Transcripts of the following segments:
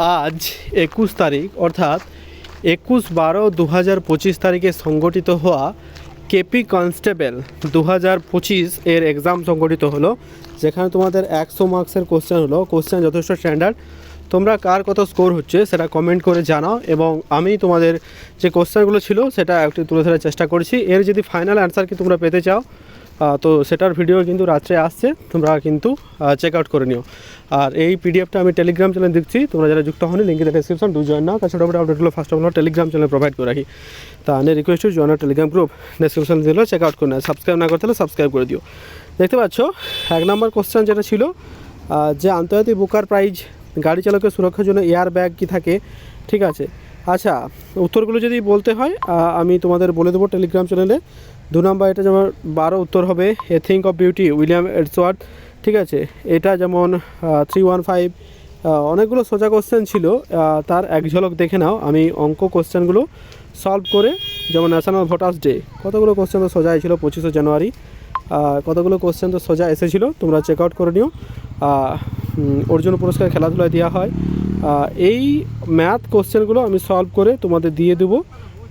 আজ একুশ তারিখ, অর্থাৎ একুশ বারো দু হাজার পঁচিশ তারিখে সংগঠিত হওয়া কেপি কনস্টেবল দু হাজার পঁচিশ এর এক্সাম সংগঠিত হলো। যেখানে তোমাদের একশো মার্কসের কোশ্চেন হলো। কোশ্চেন যথেষ্ট স্ট্যান্ডার্ড তোমরা কার কত স্কোর হচ্ছে সেটা কমেন্ট করে জানাও এবং আমি তোমাদের যে কোশ্চেনগুলো ছিল সেটা একটু তুলে ধরার চেষ্টা করছি। এর যদি ফাইনাল অ্যান্সার কি তোমরা পেতে চাও তো সেটার ভিডিও কিন্তু রাত্রে আসছে, তোমরা কিন্তু চেক আউট করে নিও। আর এই পিডিএফটা আমি টেলিগ্রাম চ্যানেল দিচ্ছি তোমরা যারা যুক্ত হনি লিঙ্কে ডেসক্রিপশন ডু জয়েন নাও তাছাড়া আমরা আপডেটগুলো first of all Telegram channel provide করে রাখি। তা আমি request join Telegram group description দিলেও চেক আউট করে নেয় সাবস্ক্রাইব না করতে হলে সাবস্ক্রাইব করে দিও। দেখতে পাচ্ছ, এক নম্বর কোশ্চেন যেটা ছিল যে আন্তর্জাতিক বুকার প্রাইজ গাড়ি চালকের সুরক্ষার জন্য এয়ার ব্যাগ কি থাকে? ঠিক আছে। আচ্ছা উত্তরগুলো যদি বলতে হয় আমি তোমাদের বলে দেবো টেলিগ্রাম চ্যানেলে দু নম্বর, এটা যেমন বারো উত্তর হবে a thing of beauty William Wordsworth ঠিক আছে? এটা যেমন থ্রি ওয়ান ফাইভ অনেকগুলো সোজা কোশ্চেন ছিল তার এক ঝলক দেখে নাও, আমি অঙ্ক কোশ্চেনগুলো সলভ করে, যেমন ন্যাশনাল ভোটার্স ডে কতগুলো কোশ্চেন তো সোজা ছিল পঁচিশে জানুয়ারি কতগুলো কোশ্চেন তো সোজা এসেছিল, তোমরা চেক আউট করে নিও। অর্জুন পুরস্কার খেলাধুলায় দেওয়া হয়। এই ম্যাথ কোশ্চেনগুলো আমি সলভ করে তোমাদের দিয়ে দেবো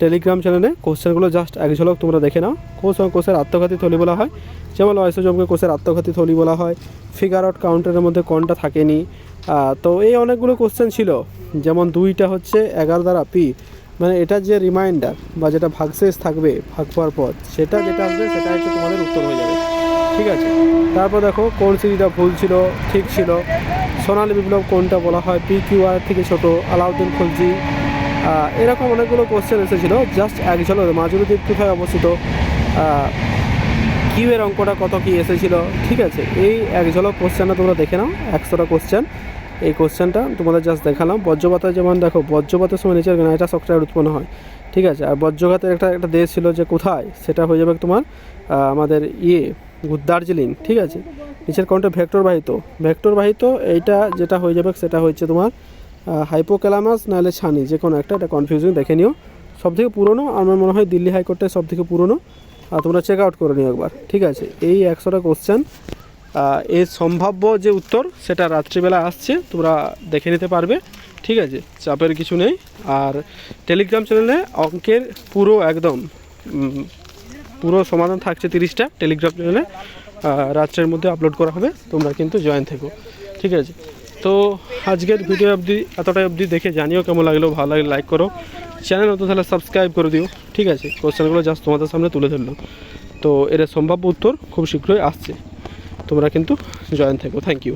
টেলিগ্রাম চ্যানেলে কোশ্চেনগুলো জাস্ট এক ঝলক, তোমরা দেখে নাও। এবং কোষের আত্মঘাতী থলি বলা হয়। যেমন লয়সজমকে কোষের আত্মঘাতী থলি বলা হয়। ফিগার আউট কাউন্টারের মধ্যে কোনটা থাকেনি। তো এই অনেকগুলো কোশ্চেন ছিল। যেমন দুইটা হচ্ছে এগারো দ্বারা পি। মানে এটা যে রিমাইন্ডার বা যেটা ভাগশেষ থাকবে, ভাগ পাওয়ার পর, সেটা যেটা আসবে, সেটা হচ্ছে তোমাদের উত্তর হয়ে যাবে। ঠিক আছে। তারপর দেখো কোন সিরিজটা ভুল ছিল ঠিক ছিল। সোনালী বিপ্লব কোনটা বলা হয়? পি কিউ আর থেকে ছোট আলাউদ্দিন খুলজি। এরকম অনেকগুলো কোশ্চেন এসেছিল। জাস্ট এক মাজুরি দ্বীপ কোথায় অবস্থিত। আহ, কিউ অঙ্কটা কত কী এসেছিল? ঠিক আছে এই এক ঝলক কোশ্চেনটা তোমরা দেখে নাও একশোটা কোশ্চেন এই কোশ্চেনটা তোমাদের জাস্ট দেখালাম। বজ্রপাতের যেমন দেখো বজ্রপাতের সময় নিচের এটা সফটওয়্যার উৎপন্ন হয়। ঠিক আছে আর বজ্রঘাতের একটা একটা দেশ ছিল যে কোথায়? সেটা হয়ে যাবে তোমার আমাদের ইয়ে দার্জিলিং, ঠিক আছে? নিচের কোনটা ভেক্টর বাহিত। ভেক্টর বাহিত, এইটা যেটা হয়ে যাবে, সেটা হচ্ছে তোমার হাইপোক্যালামাস নাহলে ছানি, যে কোনো একটা, এটা কনফিউজিং দেখে নিও। সব থেকে পুরনো, আমার মনে হয় দিল্লি হাইকোর্টের সব থেকে পুরনো। আর তোমরা চেক আউট করে নিও একবার, ঠিক আছে? এই একশোটা কোশ্চেন এর সম্ভাব্য যে উত্তর, সেটা রাত্রিবেলা আসছে, তোমরা দেখে নিতে পারবে, ঠিক আছে? চাপের কিছু নেই। আর টেলিগ্রাম চ্যানেলে অঙ্কের পুরো একদম পুরো সমাধান থাকছে তিরিশটা টেলিগ্রাম চ্যানেলে রাত্রের মধ্যে আপলোড করা হবে, তোমরা কিন্তু জয়েন থেকো, ঠিক আছে? তো আজকের ভিডিও অবধি, এতটাই অবধি দেখে জানিও কেমন লাগল, ভালো লাগলে লাইক করো। চ্যানেল নতুন তাহলে সাবস্ক্রাইব করে দিও, ঠিক আছে? কোশ্চেনগুলো জাস্ট তোমাদের সামনে তুলে ধরলাম। তো এর সম্ভাব্য উত্তর খুব শীঘ্রই আসছে। তোমরা কিন্তু জয়েন থেকো থ্যাংক ইউ